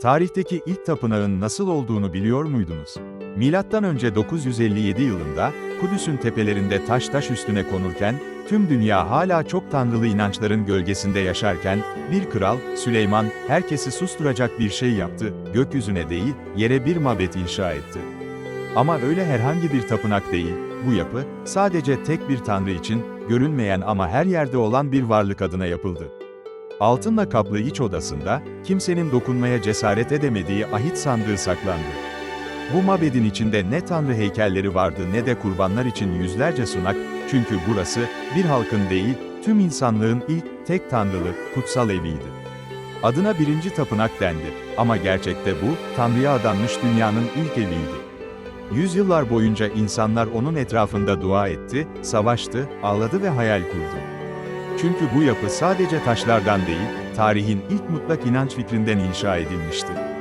Tarihteki ilk tapınağın nasıl olduğunu biliyor muydunuz? Milattan önce 957 yılında, Kudüs'ün tepelerinde taş taş üstüne konurken, tüm dünya hala çok tanrılı inançların gölgesinde yaşarken, bir kral, Süleyman, herkesi susturacak bir şey yaptı, gökyüzüne değil, yere bir mabet inşa etti. Ama öyle herhangi bir tapınak değil, bu yapı, sadece tek bir tanrı için, görünmeyen ama her yerde olan bir varlık adına yapıldı. Altınla kaplı iç odasında, kimsenin dokunmaya cesaret edemediği ahit sandığı saklandı. Bu mabedin içinde ne tanrı heykelleri vardı ne de kurbanlar için yüzlerce sunak, çünkü burası, bir halkın değil, tüm insanlığın ilk, tek tanrılı, kutsal eviydi. Adına birinci tapınak dendi, ama gerçekte bu, Tanrı'ya adanmış dünyanın ilk eviydi. Yüzyıllar boyunca insanlar onun etrafında dua etti, savaştı, ağladı ve hayal kurdu. Çünkü bu yapı sadece taşlardan değil, tarihin ilk mutlak inanç fikrinden inşa edilmişti.